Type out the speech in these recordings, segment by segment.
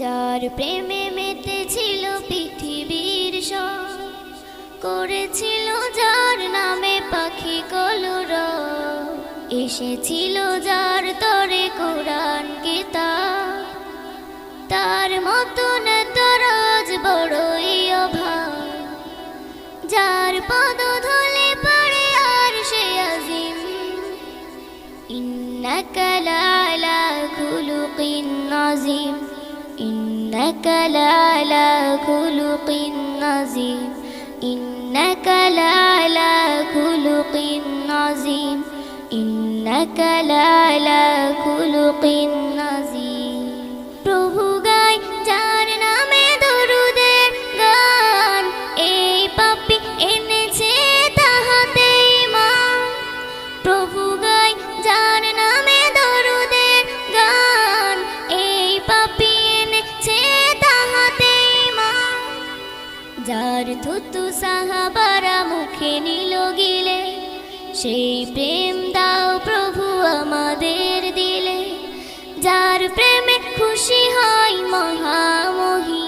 যার প্রেমে মেতে ছিল পৃথিবীর সব, করেছিল যার নামে পাখি কলর এসেছিল যার তরে কোরআন গীতা তার মতন তরাজ বড়ই অভাব, যার পদ ধলে পড়ে আর সে আজিম ইন্নাকালা আলা খুলুকিন নাজিম। إنك لعلى خلق عظيم. إنك لعلى خلق عظيم. إنك لعلى خلق عظيم যার থুতু সাহাবারা মুখে নিল গিলে, সেই প্রেম দাও প্রভু আমাদের দিলে। যার প্রেমে খুশি হয় মহামহি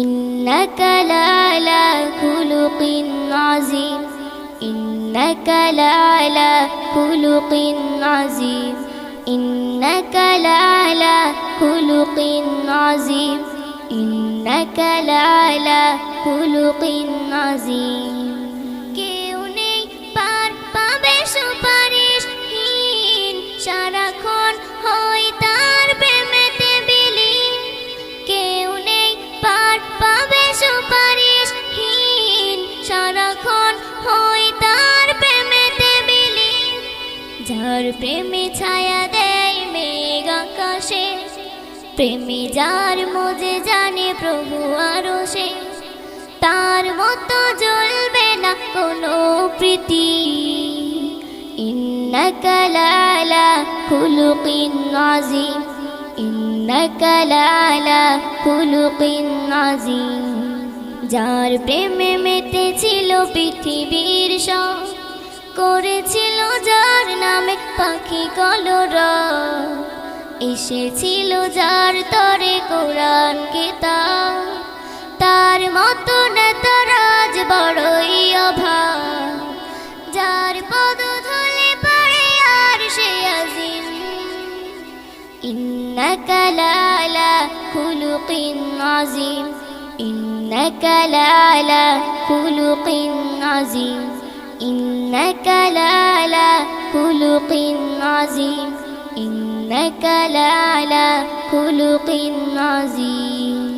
ইন্নাকা লালা খুলুকিন আজিম ইন্নাকা লালা খুলুকিন আজিম ইন্নাকা লালা খুলুকিন আজিম إنك لعلى خلق عظيم কেউ নেই পার পাবে সুপারিশহীন সারাক্ষণ হয় তার প্রেমেতে বিলীন কেউ নেই পার পাবে সুপারিশহীন সারাক্ষণ হয় তার প্রেমেতে বিলীন যার প্রেমে ছায়া দেয় মেঘ আকাশে প্রেমে যার মজে জানে প্রভু আরো সে তার মতো জ্বলবে না কোনো প্রীতি إنك لعلى خلق عظيم إنك لعلى خلق عظيم যার প্রেমে মেতেছিল পৃথিবীর সব করেছিল যার নামে পাখি কলর এসেছিল যার তরে কোরআন গীতা তার মতো নেতারাজ বড়ই অভাব। যার পদ ধুলে পড়ে আর সে আজিম। ইন্নাকা লালা খুলুকিন আজিম। ইন্নাকা লালা খুলুকিন আজিম। ইন্নাকা লালা খুলুকিন আজিম। إنك لعلى خلق عظيم.